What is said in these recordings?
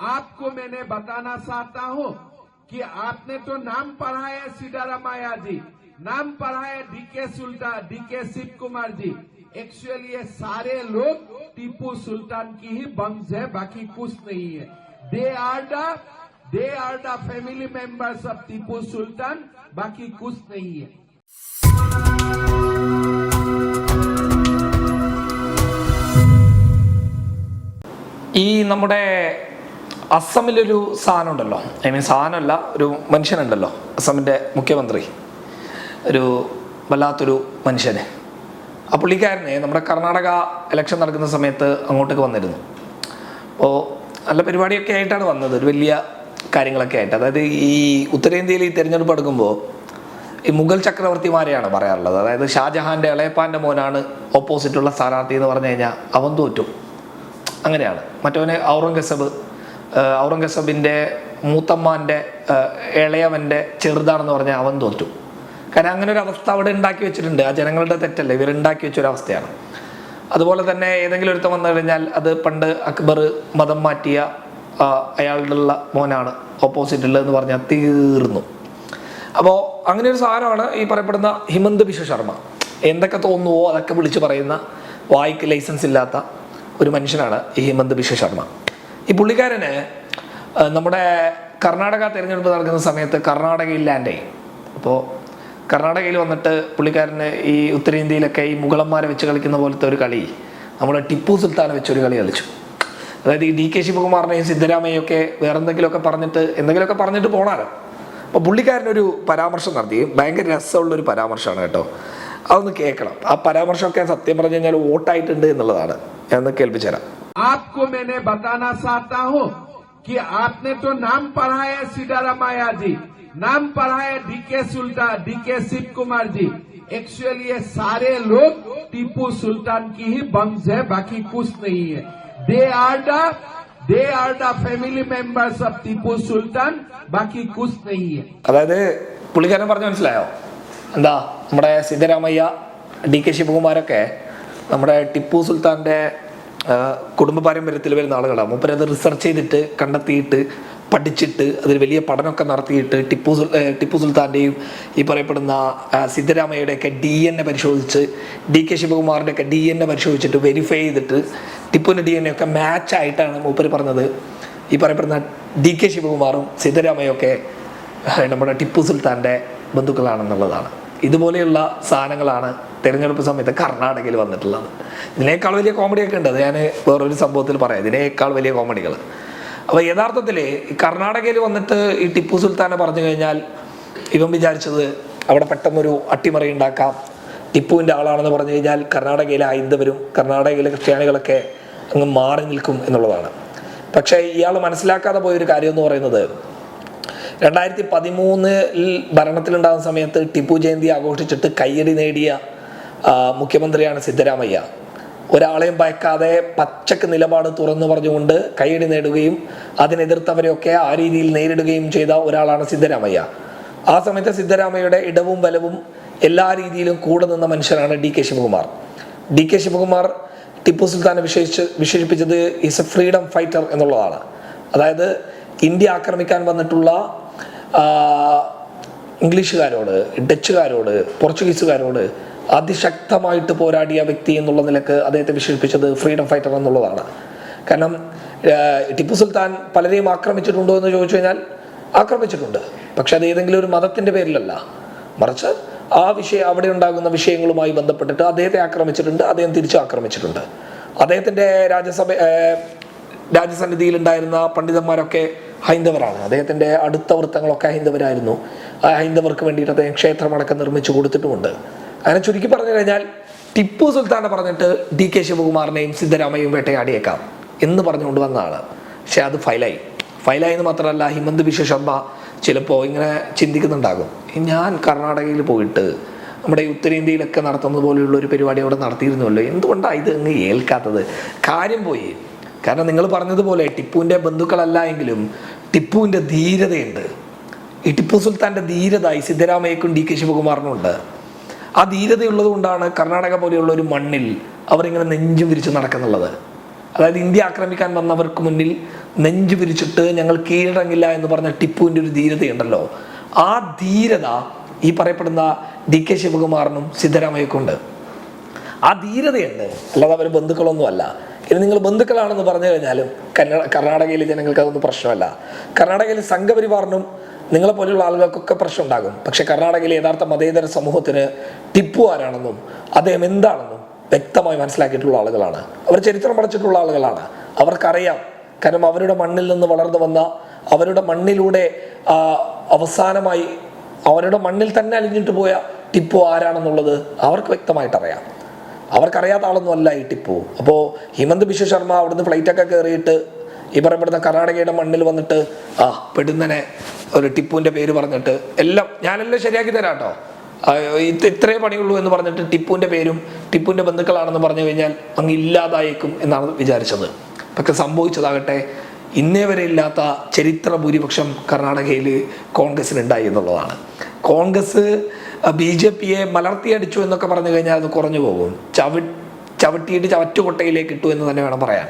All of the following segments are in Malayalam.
आपको मैंने बताना चाहता हूं कि आपने तो नाम पढ़ा है सिद्धारामैया जी नाम पढ़ा है D K Sultan D K Shiv Kumar ji actually ये सारे लोग टीपू सुल्तान की ही वंश है बाकी कुछ नहीं है they are the they are the family members of Tipu Sultan बाकी कुछ नहीं है ഈ നമ്മുടെ അസമിലൊരു സാധനം ഉണ്ടല്ലോ ഐ മീൻ സാധനമല്ല ഒരു മനുഷ്യനുണ്ടല്ലോ. അസമിന്റെ മുഖ്യമന്ത്രി. ഒരു വല്ലാത്തൊരു മനുഷ്യന്. ആ പുള്ളിക്കാരനെ നമ്മുടെ കർണാടക ഇലക്ഷൻ നടക്കുന്ന സമയത്ത് അങ്ങോട്ടേക്ക് വന്നിരുന്നു. അപ്പോൾ നല്ല പരിപാടിയൊക്കെ ആയിട്ടാണ് വന്നത്. ഒരു വലിയ കാര്യങ്ങളൊക്കെ ആയിട്ട്. അതായത് ഈ ഉത്തരേന്ത്യയിൽ ഈ തിരഞ്ഞെടുപ്പ് എടുക്കുമ്പോൾ ഈ മുഗൾ ചക്രവർത്തിമാരെയാണ് പറയാറുള്ളത്. അതായത് ഷാജഹാന്റെ ഇളയപ്പാന്റെ മോനാണ് ഓപ്പോസിറ്റുള്ള സ്ഥാനാർത്ഥി എന്ന് പറഞ്ഞു കഴിഞ്ഞാൽ അവൻ തോറ്റും. അങ്ങനെയാണ്. മറ്റവനെ ഔറംഗസബ് ഔറംഗസബിന്റെ മൂത്തമ്മാന്റെ ഇളയവന്റെ ചെറുതാണെന്ന് പറഞ്ഞാൽ അവൻ തോറ്റു. കാരണം അങ്ങനെ ഒരു അവസ്ഥ അവിടെ ഉണ്ടാക്കി വെച്ചിട്ടുണ്ട്. ആ ജനങ്ങളുടെ തെറ്റല്ല? ഇവർ വെച്ച വെച്ചൊരു അവസ്ഥയാണ്. അതുപോലെ തന്നെ ഏതെങ്കിലും ഒരുത്തം വന്നു കഴിഞ്ഞാൽ അത് പണ്ട് അക്ബർ മതം മാറ്റിയ അയാളുടെ ഉള്ള മോനാണ്. എന്ന് പറഞ്ഞാൽ തീർന്നു. അപ്പോൾ അങ്ങനെ ഒരു സാധനമാണ് ഈ പറയപ്പെടുന്ന ഹിമന്ത് ബിശ്വ ശർമ്മ. എന്തൊക്കെ തോന്നുവോ അതൊക്കെ വിളിച്ചു പറയുന്ന വായിക്ക് ലൈസൻസ് ഇല്ലാത്ത ഒരു മനുഷ്യനാണ് ഈ ഹിമന്ത് ബിശ്വ ശർമ്മ. ഈ പുള്ളിക്കാരന് നമ്മുടെ കർണാടക തിരഞ്ഞെടുപ്പ് നടക്കുന്ന സമയത്ത് കർണാടകയിൽ ലാൻഡായി അപ്പോൾ കർണാടകയിൽ വന്നിട്ട് പുള്ളിക്കാരന് ഈ ഉത്തരേന്ത്യയിലൊക്കെ ഈ മുഗളന്മാരെ വെച്ച് കളിക്കുന്ന പോലത്തെ ഒരു കളി നമ്മുടെ ടിപ്പു സുൽത്താനെ വെച്ചൊരു കളി കളിച്ചു. അതായത് ഈ ഡി കെ ശിവകുമാറിനെയും സിദ്ധരാമയ്യും ഒക്കെ വേറെ എന്തെങ്കിലുമൊക്കെ പറഞ്ഞിട്ട് എന്തെങ്കിലുമൊക്കെ പറഞ്ഞിട്ട് പോണാലോ അപ്പോൾ പുള്ളിക്കാരനൊരു പരാമർശം നടത്തി. ഭയങ്കര രസമുള്ളൊരു പരാമർശമാണ് കേട്ടോ. അതൊന്ന് കേൾക്കണം. ആ പരാമർശമൊക്കെ സത്യം പറഞ്ഞു കഴിഞ്ഞാൽ വോട്ടായിട്ടുണ്ട് എന്നുള്ളതാണ്. ഞാൻ കേൾപ്പിച്ചു തരാം आपको मैंने बताना चाहता हूं कि आपने तो नाम पढ़ा है सिद्धारामैया जी नाम पढ़ा है D K Sultan D K Shiv Kumar ji actually ये सारे लोग टीपू सुल्तान की ही वंश है बाकी कुछ नहीं है they are the they are the family members of Tipu Sultan बाकी कुछ नहीं है അതായത് പുള്ളിക്കാരൻ പറഞ്ഞു മനസ്സിലായോ എന്താ നമ്മുടെ സിദ്ധരാമയ്യ ഡി കെ ശിവകുമാരൊക്കെ നമ്മുടെ ടിപ്പു സുൽത്താൻ്റെ ആ, കുടുംബ പാരമ്പര്യത്തിൽ വരുന്ന ആളുകളാണ്. മൂപ്പരത് റിസർച്ച് ചെയ്തിട്ട് കണ്ടെത്തിയിട്ട് പഠിച്ചിട്ട് അതിൽ വലിയ പഠനമൊക്കെ നടത്തിയിട്ട് ടിപ്പു സുൽ ടിപ്പു സുൽത്താന്റെയും ഈ പറയപ്പെടുന്ന സിദ്ധരാമയ്യയുടെയൊക്കെ ഡി എൻ എ പരിശോധിച്ച് ഡി കെ ശിവകുമാറിന്റെ ഒക്കെ ഡി എൻ എ പരിശോധിച്ചിട്ട് വെരിഫൈ ചെയ്തിട്ട് ടിപ്പുവിന്റെ ഡി എൻ എ ഒക്കെ മാച്ച് ആയിട്ടാണ് മൂപ്പര് പറഞ്ഞത്. ഈ പറയപ്പെടുന്ന ഡി കെ ശിവകുമാറും സിദ്ധരാമയ്യൊക്കെ നമ്മുടെ ടിപ്പു സുൽത്താന്റെ ബന്ധുക്കളാണെന്നുള്ളതാണ്. ഇതുപോലെയുള്ള സാധനങ്ങളാണ് തിരഞ്ഞെടുപ്പ് സമയത്ത് കർണാടകയിൽ വന്നിട്ടുള്ളത്. ഇതിനേക്കാൾ വലിയ കോമഡിയൊക്കെ ഉണ്ട്. അത് ഞാൻ വേറൊരു സംഭവത്തിൽ പറയാം. ഇതിനേക്കാൾ വലിയ കോമഡികൾ അപ്പോൾ യഥാർത്ഥത്തിൽ കർണാടകയിൽ വന്നിട്ട് ഈ ടിപ്പു സുൽത്താനെ പറഞ്ഞു കഴിഞ്ഞാൽ ഇവൻ വിചാരിച്ചത് അവിടെ പെട്ടെന്നൊരു അട്ടിമറി ഉണ്ടാക്കാം. ടിപ്പുവിന്റെ ആളാണെന്ന് പറഞ്ഞു കഴിഞ്ഞാൽ കർണാടകയിലെ ഹൈന്ദവരും കർണാടകയിലെ ക്രിസ്ത്യാനികളൊക്കെ അങ്ങ് മാറി നിൽക്കും എന്നുള്ളതാണ്. പക്ഷേ ഇയാൾ മനസ്സിലാക്കാതെ പോയൊരു കാര്യം എന്ന് പറയുന്നത് രണ്ടായിരത്തി പതിമൂന്നിൽ ഭരണത്തിലുണ്ടാകുന്ന സമയത്ത് ടിപ്പു ജയന്തി ആഘോഷിച്ചിട്ട് കയ്യടി നേടിയ മുഖ്യമന്ത്രിയാണ് സിദ്ധരാമയ്യ. ഒരാളെയും ഭയക്കാതെ പച്ചക്ക് നിലപാട് തുറന്നു പറഞ്ഞുകൊണ്ട് കയ്യടി നേടുകയും അതിനെതിർത്തവരെയൊക്കെ ആ രീതിയിൽ നേരിടുകയും ചെയ്ത ഒരാളാണ് സിദ്ധരാമയ്യ. ആ സമയത്ത് സിദ്ധരാമയ്യയുടെ ഇടവും ബലവും എല്ലാ രീതിയിലും കൂടെ നിന്ന മനുഷ്യനാണ് D K Shivakumar. D K Shivakumar Tipu സുൽത്താനെ വിശേഷിച്ച് വിശേഷിപ്പിച്ചത് ഈസ് എ ഫ്രീഡം ഫൈറ്റർ എന്നുള്ളതാണ്. അതായത് ഇന്ത്യ ആക്രമിക്കാൻ വന്നിട്ടുള്ള ഇംഗ്ലീഷുകാരോട് ഡച്ചുകാരോട് പോർച്ചുഗീസുകാരോട് അതിശക്തമായിട്ട് പോരാടിയ വ്യക്തി എന്നുള്ള നിലയ്ക്ക് അദ്ദേഹത്തെ വിശേഷിപ്പിച്ചത് ഫ്രീഡം ഫൈറ്റർ എന്നുള്ളതാണ്. കാരണം ടിപ്പു സുൽത്താൻ പലരെയും ആക്രമിച്ചിട്ടുണ്ടോ എന്ന് ചോദിച്ചു കഴിഞ്ഞാൽ ആക്രമിച്ചിട്ടുണ്ട്. പക്ഷെ അത് ഏതെങ്കിലും ഒരു മതത്തിന്റെ പേരിലല്ല. മറിച്ച് ആ വിഷയം അവിടെ ഉണ്ടാകുന്ന വിഷയങ്ങളുമായി ബന്ധപ്പെട്ടിട്ട് അദ്ദേഹത്തെ ആക്രമിച്ചിട്ടുണ്ട് അദ്ദേഹം തിരിച്ചു ആക്രമിച്ചിട്ടുണ്ട്. അദ്ദേഹത്തിന്റെ രാജ്യസഭ ഏർ, രാജ്യസന്നിധിയിൽ ഉണ്ടായിരുന്ന പണ്ഡിതന്മാരൊക്കെ ഹൈന്ദവരാണ്. അദ്ദേഹത്തിന്റെ അടുത്ത വൃത്തങ്ങളൊക്കെ ഹൈന്ദവരായിരുന്നു. ആ ഹൈന്ദവർക്ക് വേണ്ടിയിട്ട് അദ്ദേഹം ക്ഷേത്രമടക്കം നിർമ്മിച്ചു കൊടുത്തിട്ടുമുണ്ട്. അങ്ങനെ ചുരുക്കി പറഞ്ഞു കഴിഞ്ഞാൽ ടിപ്പു സുൽത്താനെ പറഞ്ഞിട്ട് ഡി കെ ശിവകുമാറിനെയും സിദ്ധരാമയും വേട്ടയാടിയേക്കാം എന്ന് പറഞ്ഞുകൊണ്ട് വന്നതാണ്. പക്ഷെ അത് ഫയലായി ഫയലായി എന്ന് മാത്രമല്ല ഹിമന്ത് ബിശ്വ ശർമ്മ ചിലപ്പോൾ ഇങ്ങനെ ചിന്തിക്കുന്നുണ്ടാകും. ഞാൻ കർണാടകയിൽ പോയിട്ട് നമ്മുടെ ഉത്തരേന്ത്യയിലൊക്കെ നടത്തുന്നത് പോലെയുള്ള ഒരു പരിപാടി അവിടെ നടത്തിയിരുന്നല്ലോ എന്തുകൊണ്ടാണ് ഇത് അങ്ങ് ഏൽക്കാത്തത്? കാര്യം പോയി. കാരണം നിങ്ങൾ പറഞ്ഞതുപോലെ ടിപ്പുവിന്റെ ബന്ധുക്കളല്ല എങ്കിലും ടിപ്പുവിന്റെ ധീരതയുണ്ട്. ഈ ടിപ്പു സുൽത്താന്റെ ധീരത ഈ സിദ്ധരാമയ്യക്കും ഡി കെ ശിവകുമാറിനുമുണ്ട് ആ ധീരതയുള്ളത് കൊണ്ടാണ് കർണാടക പോലെയുള്ള ഒരു മണ്ണിൽ അവരിങ്ങനെ നെഞ്ചും വിരിച്ച് നടക്കുന്നുള്ളത്. അതായത് ഇന്ത്യ ആക്രമിക്കാൻ വന്നവർക്ക് മുന്നിൽ നെഞ്ചു പിരിച്ചിട്ട് ഞങ്ങൾ കീഴടങ്ങില്ല എന്ന് പറഞ്ഞ ടിപ്പുവിന്റെ ഒരു ധീരതയുണ്ടല്ലോ. ആ ധീരത ഈ പറയപ്പെടുന്ന ഡി കെ ശിവകുമാറിനും സിദ്ധരാമയ്യക്കുണ്ട് ആ ധീരതയുണ്ട്. അല്ലാതെ അവർ ബന്ധുക്കളൊന്നും അല്ല ഇനി നിങ്ങൾ ബന്ധുക്കളാണെന്ന് പറഞ്ഞു കഴിഞ്ഞാലും കന്നഡ കർണാടകയിലെ ജനങ്ങൾക്ക് അതൊന്നും പ്രശ്നമല്ല. കർണാടകയിൽ സംഘപരിവാറിനും നിങ്ങളെ പോലെയുള്ള ആളുകൾക്കൊക്കെ പ്രശ്നം ഉണ്ടാകും പക്ഷെ കർണാടകയിലെ യഥാർത്ഥ മതേതര സമൂഹത്തിന് ടിപ്പു ആരാണെന്നും അദ്ദേഹം എന്താണെന്നും വ്യക്തമായി മനസ്സിലാക്കിയിട്ടുള്ള ആളുകളാണ്. അവർ ചരിത്രം പഠിച്ചിട്ടുള്ള ആളുകളാണ്. അവർക്കറിയാം. കാരണം അവരുടെ മണ്ണിൽ നിന്ന് വളർന്നു വന്ന അവരുടെ മണ്ണിലൂടെ അവസാനമായി അവരുടെ മണ്ണിൽ തന്നെ അലിഞ്ഞിട്ട് പോയ ടിപ്പു ആരാണെന്നുള്ളത് അവർക്ക് വ്യക്തമായിട്ട് അറിയാം അവർക്കറിയാത്ത ആളൊന്നും അല്ല ഈ ടിപ്പു അപ്പോൾ ഹിമന്ത് ബിശ്വ ശർമ്മ അവിടുന്ന് ഫ്ലൈറ്റൊക്കെ കയറിയിട്ട് ഈ പറയപ്പെടുന്ന കർണാടകയുടെ മണ്ണിൽ വന്നിട്ട് ആ പെടുന്നനെ ഒരു ടിപ്പുവിന്റെ പേര് പറഞ്ഞിട്ട് എല്ലാം ഞാനെല്ലാം ശരിയാക്കി തരാം കേട്ടോ ഇത്രേ പണിയുള്ളൂ എന്ന് പറഞ്ഞിട്ട് ടിപ്പുവിന്റെ പേരും ടിപ്പുവിന്റെ ബന്ധുക്കളാണെന്ന് പറഞ്ഞു കഴിഞ്ഞാൽ അങ്ങ് ഇല്ലാതായേക്കും എന്നാണ് വിചാരിച്ചത്. പക്ഷെ സംഭവിച്ചതാകട്ടെ ഇന്നേ വരെ ഇല്ലാത്ത ചരിത്ര ഭൂരിപക്ഷം കർണാടകയിൽ കോൺഗ്രസിനുണ്ടായി എന്നുള്ളതാണ്. കോൺഗ്രസ് ബി ജെ പിയെ മലർത്തിയടിച്ചു എന്നൊക്കെ പറഞ്ഞു കഴിഞ്ഞാൽ അത് കുറഞ്ഞു പോകും. ചവി ചവിട്ടിയിട്ട് ചവറ്റുകൊട്ടയിലേക്ക് ഇട്ടു എന്ന് തന്നെ വേണം പറയാൻ.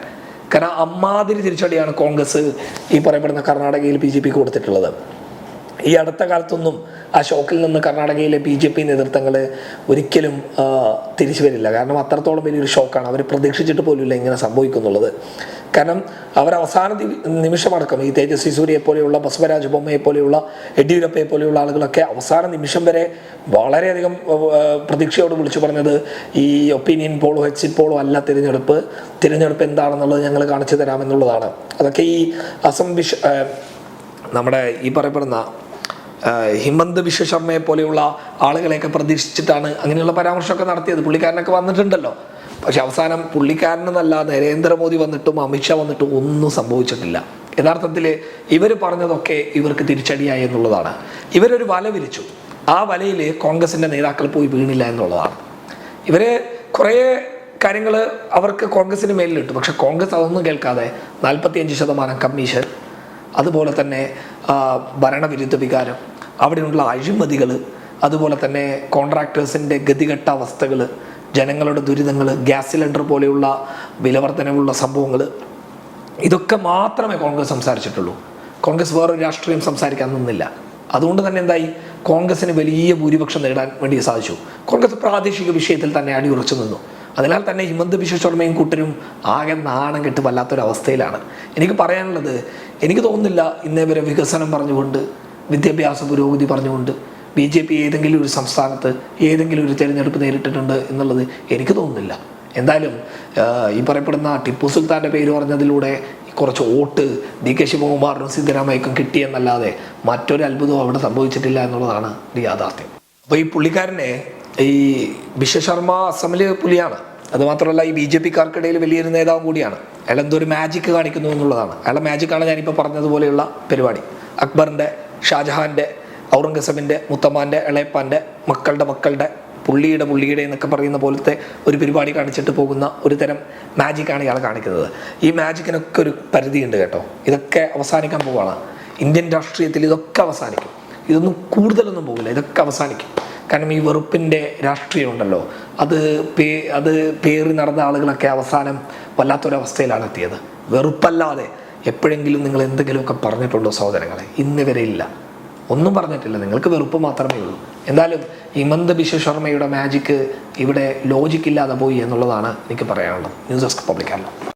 കാരണം അമ്മാതിരി തിരിച്ചടിയാണ് കോൺഗ്രസ് ഈ പറയപ്പെടുന്ന കർണാടകയിൽ ബി ജെ പിക്ക് കൊടുത്തിട്ടുള്ളത്. ഈ അടുത്ത കാലത്തൊന്നും ആ ഷോക്കിൽ നിന്ന് കർണാടകയിലെ ബി ജെ പി നേതൃത്വങ്ങൾ ഒരിക്കലും തിരിച്ചു വരില്ല. കാരണം അത്രത്തോളം വലിയൊരു ഷോക്കാണ്. അവർ പ്രതീക്ഷിച്ചിട്ട് പോലുമില്ല ഇങ്ങനെ സംഭവിക്കുന്നുള്ളത്. കാരണം അവർ അവസാന നിമിഷമടക്കം ഈ തേജസ്വി സൂര്യയെ പോലെയുള്ള ബസവരാജ ബൊമ്മയെ പോലെയുള്ള യെഡ്യൂരപ്പയെ പോലെയുള്ള ആളുകളൊക്കെ അവസാന നിമിഷം വരെ വളരെയധികം പ്രതീക്ഷയോട് വിളിച്ചു പറഞ്ഞത് ഈ ഒപ്പീനിയൻ പോളോ എച്ച് പോളോ അല്ല തിരഞ്ഞെടുപ്പ്. തിരഞ്ഞെടുപ്പ് എന്താണെന്നുള്ളത് ഞങ്ങൾ കാണിച്ചു തരാമെന്നുള്ളതാണ്. അതൊക്കെ ഈ അസം വിഷ നമ്മുടെ ഈ പറയപ്പെടുന്ന ഹിമന്ത് വിശ്വശർമ്മയെ പോലെയുള്ള ആളുകളെയൊക്കെ പ്രതീക്ഷിച്ചിട്ടാണ് അങ്ങനെയുള്ള പരാമർശമൊക്കെ നടത്തിയത്. പുള്ളിക്കാരനൊക്കെ വന്നിട്ടുണ്ടല്ലോ. പക്ഷെ അവസാനം പുള്ളിക്കാരനെന്നല്ല നരേന്ദ്രമോദി വന്നിട്ടും അമിത്ഷാ വന്നിട്ടും ഒന്നും സംഭവിച്ചിട്ടില്ല. യഥാർത്ഥത്തിൽ ഇവർ പറഞ്ഞതൊക്കെ ഇവർക്ക് തിരിച്ചടിയായി എന്നുള്ളതാണ്. ഇവരൊരു വല വിരിച്ചു. ആ വലയിൽ കോൺഗ്രസിന്റെ നേതാക്കൾ പോയി വീണില്ല എന്നുള്ളതാണ്. ഇവർ കുറേ കാര്യങ്ങൾ അവർക്ക് കോൺഗ്രസിന് മേലിലിട്ടു. പക്ഷെ കോൺഗ്രസ് അതൊന്നും കേൾക്കാതെ നാൽപ്പത്തിയഞ്ച് ശതമാനം കമ്മീഷൻ അതുപോലെ തന്നെ ഭരണവിരുദ്ധ വികാരം അവിടെയുള്ള അഴിമതികൾ അതുപോലെ തന്നെ കോൺട്രാക്ടേഴ്സിന്റെ ഗതികെട്ട അവസ്ഥകൾ ജനങ്ങളുടെ ദുരിതങ്ങൾ ഗ്യാസ് സിലിണ്ടർ പോലെയുള്ള വിലവർധനവുള്ള സംഭവങ്ങൾ ഇതൊക്കെ മാത്രമേ കോൺഗ്രസ് സംസാരിച്ചിട്ടുള്ളൂ. കോൺഗ്രസ് വേറൊരു രാഷ്ട്രീയം സംസാരിക്കാൻ നിന്നില്ല. അതുകൊണ്ട് തന്നെ എന്തായി? കോൺഗ്രസിന് വലിയ ഭൂരിപക്ഷം നേടാൻ വേണ്ടി സാധിച്ചു. കോൺഗ്രസ് പ്രാദേശിക വിഷയത്തിൽ തന്നെ അടിയുറച്ചു നിന്നു. അതിനാൽ തന്നെ ഹിമന്ത് ബിശ്വ ശർമ്മയും കൂട്ടരും ആകെ നാണം കെട്ട് വല്ലാത്തൊരവസ്ഥയിലാണ്. എനിക്ക് പറയാനുള്ളത് എനിക്ക് തോന്നുന്നില്ല ഇന്നേ വരെ വികസനം പറഞ്ഞുകൊണ്ട് വിദ്യാഭ്യാസ പുരോഗതി പറഞ്ഞുകൊണ്ട് ബി ജെ പി ഏതെങ്കിലും ഒരു സംസ്ഥാനത്ത് ഏതെങ്കിലും ഒരു തിരഞ്ഞെടുപ്പ് നേരിട്ടിട്ടുണ്ട് എന്നുള്ളത് എനിക്ക് തോന്നുന്നില്ല. എന്തായാലും ഈ പറയപ്പെടുന്ന ടിപ്പു സുൽത്താന്റെ പേര് പറഞ്ഞതിലൂടെ കുറച്ച് വോട്ട് ഡി കെ ശിവകുമാറിനും സിദ്ധരാമയ്ക്കും കിട്ടിയെന്നല്ലാതെ മറ്റൊരു അത്ഭുതവും അവിടെ സംഭവിച്ചിട്ടില്ല എന്നുള്ളതാണ് ഒരു യാഥാർത്ഥ്യം. അപ്പോൾ ഈ പുള്ളിക്കാരനെ ഈ വിശ്വശർമ്മ അസമിൽ പുലിയാണ്. അതുമാത്രമല്ല ഈ ബി ജെ പിക്കാർക്കിടയിൽ വലിയൊരു നേതാവും കൂടിയാണ്. അയാൾ എന്തോ ഒരു മാജിക് കാണിക്കുന്നു എന്നുള്ളതാണ്. അയാളെ മാജിക്കാണ് ഞാനിപ്പോൾ പറഞ്ഞതുപോലെയുള്ള പരിപാടി. അക്ബറിന്റെ ഷാജഹാന്റെ ഔറംഗസബിന്റെ മുത്തമ്മാന്റെ ഇളയപ്പാന്റെ മക്കളുടെ മക്കളുടെ പുള്ളിയുടെ പുള്ളിയുടെ എന്നൊക്കെ പറയുന്ന പോലത്തെ ഒരു പരിപാടി കാണിച്ചിട്ട് പോകുന്ന ഒരു തരം മാജിക്കാണ് ഇയാൾ കാണിക്കുന്നത്. ഈ മാജിക്കിനൊക്കെ ഒരു പരിധിയുണ്ട് കേട്ടോ. ഇതൊക്കെ അവസാനിക്കാൻ പോവാണ്. ഇന്ത്യൻ രാഷ്ട്രീയത്തിൽ ഇതൊക്കെ അവസാനിക്കും. ഇതൊന്നും കൂടുതലൊന്നും പോകില്ല ഇതൊക്കെ അവസാനിക്കും. കാരണം ഈ വെറുപ്പിന്റെ രാഷ്ട്രീയം ഉണ്ടല്ലോ. അത് പേ അത് പേറി നടന്ന ആളുകളൊക്കെ അവസാനം വല്ലാത്തൊരവസ്ഥയിലാണ് എത്തിയത്. വെറുപ്പല്ലാതെ എപ്പോഴെങ്കിലും നിങ്ങൾ എന്തെങ്കിലുമൊക്കെ പറഞ്ഞിട്ടുണ്ടോ സഹോദരങ്ങളെ? ഇന്ന് വരെ ഇല്ല. ഒന്നും പറഞ്ഞിട്ടില്ല. നിങ്ങൾക്ക് വെറുപ്പ് മാത്രമേ ഉള്ളൂ. എന്തായാലും ഹിമന്ത് ബിശ്വ ശർമ്മയുടെ മാജിക്ക് ഇവിടെ ലോജിക്കില്ലാതെ പോയി എന്നുള്ളതാണ് എനിക്ക് പറയാനുള്ളത്. News desk പബ്ലിക്കാരല്ലോ